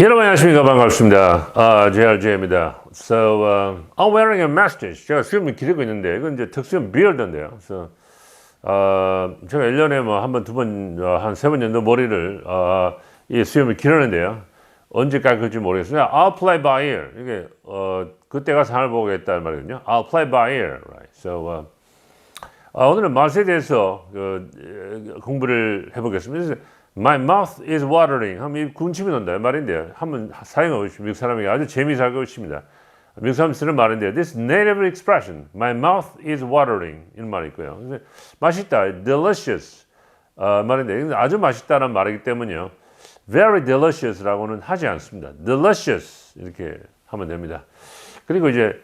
여러분 안녕하십니까 반갑습니다. 아, JRJ입니다. So uh, I'm wearing a mustache. 제가 수염을 기르고 있는데 이건 이제 특수한 비어드인데요. 그래서 어, 제가 1년에 뭐 한 번, 두 번, 어, 한세 번 정도 머리를 어, 이 수염을 기르는데요. 언제 깎을지 모르겠습니다. I'll play by ear. 이게 어, 그때가 상을 보겠다는 말이거든요. I'll play by ear. Right. So uh, 아, 오늘은 맛에 대해서 그, 에, 공부를 해보겠습니다. My mouth is watering 하면 이 군침이 난다 이 말인데 한번 사용하고 싶습니다. 미국 사람에게 아주 재미있고 있습니다. 미국 사람 쓰는 말인데 This native expression, my mouth is watering 이런 말이 있고요. 맛있다, delicious 어, 말인데 아주 맛있다는 말이기 때문에요. Very delicious라고는 하지 않습니다. Delicious 이렇게 하면 됩니다. 그리고 이제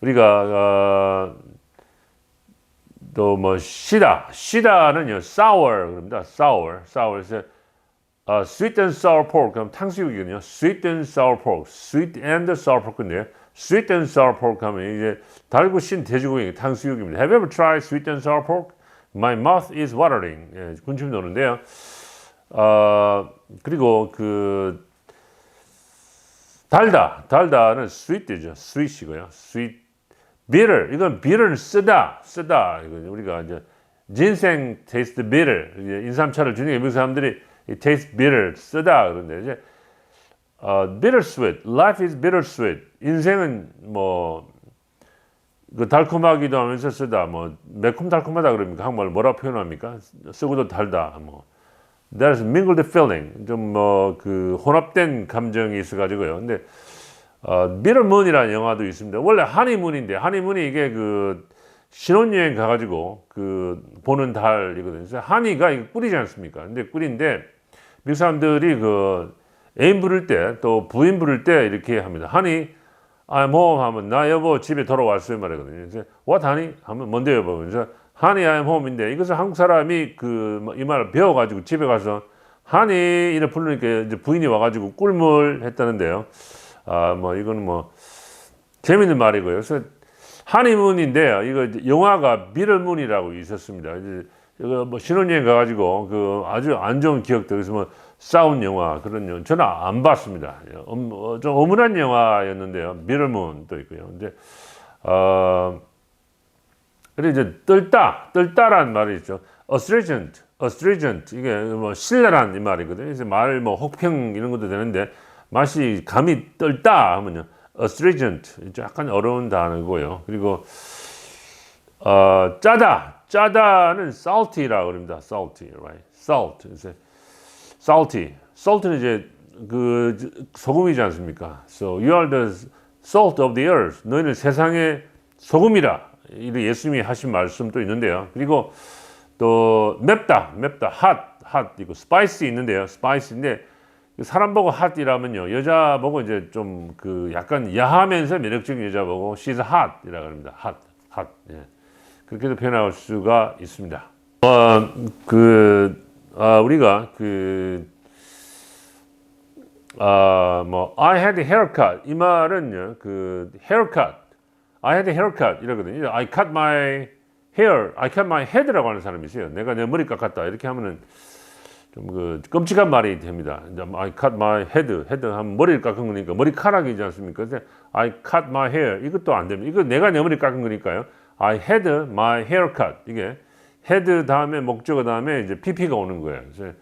우리가 어, 또 뭐 시다 시다는요 sour 그럽니다 sour sour 그래서 어, sweet and sour pork 그럼 탕수육이거든요 sweet and sour pork sweet and sour pork인데 sweet and sour pork 하면 이제 달고 신 돼지고기 탕수육입니다 Have you ever tried sweet and sour pork? My mouth is watering 예, 군침 도는데요 어, 그리고 그 달다 달다는 sweet죠 sweet이고요 sweet bitter 이건 bitter는 쓰다 쓰다. 우리가 이제 진생 taste bitter 인삼차를 게 미국 사람들이 이 taste bitter 쓰다 그런데 이제 어, bittersweet life is bittersweet. 인생은 뭐 그 달콤하기도 하면서 쓰다. 뭐 매콤 달콤하다 그럽니까? 한국말 뭐라 표현합니까? 쓰고도 달다. 뭐 there's mingled feeling. 좀 뭐 그 혼합된 감정이 있어 가지고요. 근데 어, 미러문이라는 영화도 있습니다. 원래 하니문인데 하니문이 이게 그 신혼여행 가가지고 그 보는 달이거든요. 하니가 이거 꿀이지 않습니까? 근데 꿀인데 미국 사람들이 그 애인 부를 때 또 부인 부를 때 이렇게 합니다. 하니 I'm home 하면 나 여보 집에 돌아왔어요 말이거든요. 그래서 what honey 하면 뭔데 여보 그래서 honey I'm home인데 이것을 한국 사람이 그 이 말을 배워가지고 집에 가서 honey 이래 부르니까 이제 부인이 와가지고 꿀물 했다는데요. 아, 뭐, 이거는 뭐, 재밌는 말이고요. 그래서, 하니문인데요. 이거 영화가 미러문이라고 있었습니다. 이제 이거 뭐 신혼여행 가가지고 그 아주 안 좋은 기억들, 그래서 뭐 싸운 영화, 그런 영화, 저는 안 봤습니다. 음, 어, 좀 어문한 영화였는데요. 미러문도 있고요. 근데, 어, 그리고 이제 떨다, 떨다라는 말이 있죠. astringent, astringent. 이게 뭐 신랄한 이 말이거든요. 그래서 말 뭐 혹평 이런 것도 되는데, 맛이 감이 떨다 하면요. astringent 약간 어려운 단어고요. 그리고 어, 짜다 짜다는 salty라고 합니다. salty, right? salt. salty. salt는 이제 그 소금이지 않습니까? So you are the salt of the earth. 너희는 세상의 소금이라. 이런 예수님이 하신 말씀도 있는데요. 그리고 또 맵다, 맵다, hot, hot 이거 spicy 있는데요. spicy인데 사람 보고 핫이라면요 여자 보고 이제 좀 그 약간 야하면서 매력적인 여자 보고 she's hot이라고 합니다. hot, hot. 예. 그렇게도 표현할 수가 있습니다. 어 그 아, 우리가 그 아, 뭐 I had a haircut 이 말은요 그 haircut I had a haircut 이러거든요. I cut my hair, I cut my head라고 하는 사람이 있어요. 내가 내 머리 깎았다 이렇게 하면은 좀 그 끔찍한 말이 됩니다. 이제 I cut my head, head 하면 머리를 깎은 거니까 머리카락이지 않습니까? I cut my hair 이것도 안 됩니다. 이거 내가 내 머리 깎은 거니까요. I had my hair cut 이게 head 다음에 목적어 다음에 이제 pp가 오는 거예요. 그래서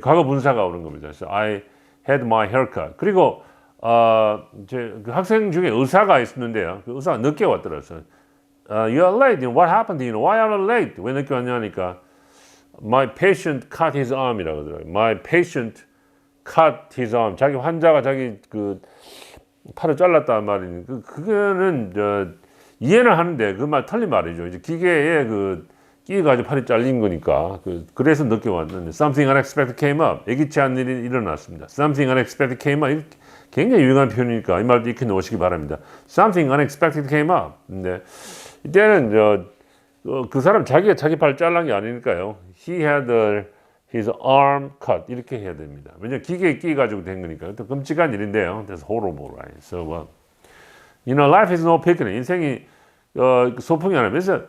과거 분사가 오는 겁니다. 그래서 I had my hair cut. 그리고 어, 이제 그 학생 중에 의사가 있었는데요. 그 의사가 늦게 왔더라고요. Uh, you are late. What happened? You know, why are you late? 왜 늦게 왔냐니까. My patient cut his arm이라고 하더라고요. My patient cut his arm. 자기 환자가 자기 그 팔을 잘랐다는 말이니 그 그거는 저 이해는 하는데 그 말 틀린 말이죠. 이제 기계에 그 끼 가지고 팔이 잘린 거니까 그 그래서 늦게 왔는데 something unexpected came up. 예기치 않은 일이 일어났습니다. something unexpected came up. 굉장히 유용한 표현이니까 이 말도 익혀 놓으시기 바랍니다. something unexpected came up. 근데 이때는 저 어, 그 사람 자기가 자기 팔 잘란 게 아니니까요. He had his arm cut 이렇게 해야 됩니다. 왜냐 기계에 끼 가지고 된 거니까 또 끔찍한 일인데요. That's horrible, right? So, uh, you know, life is no picnic. 인생이 어, 소풍이 아니라 그래서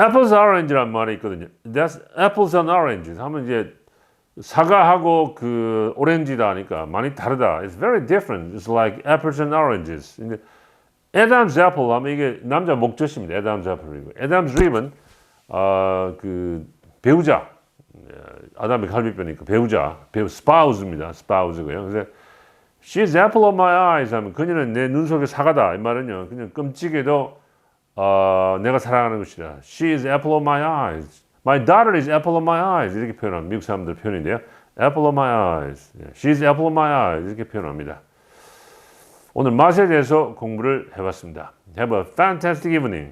apples orange란 말이 있거든요. That's apples and oranges 하면 이제 사과하고 그 오렌지다 하니까 많이 다르다. It's very different. It's like apples and oranges. Adam's apple 하면 이게 남자 목젖입니다. Adam's apple이고. Adam's rib은 어, 그 배우자. 아담의 갈비뼈니까 배우자, 배우 spouse입니다. spouse고요. 그래서 she's apple of my eyes 하면 그녀는 내 눈 속의 사과다. 이 말은요. 그냥 끔찍해도 어, 내가 사랑하는 것이다. She is apple of my eyes. My daughter is apple of my eyes. 이렇게 표현합니다. 미국 사람들 표현인데요. Apple of my eyes. She's apple of my eyes. 이렇게 표현합니다. 오늘 맛에 대해서 공부를 해봤습니다. Have a fantastic evening.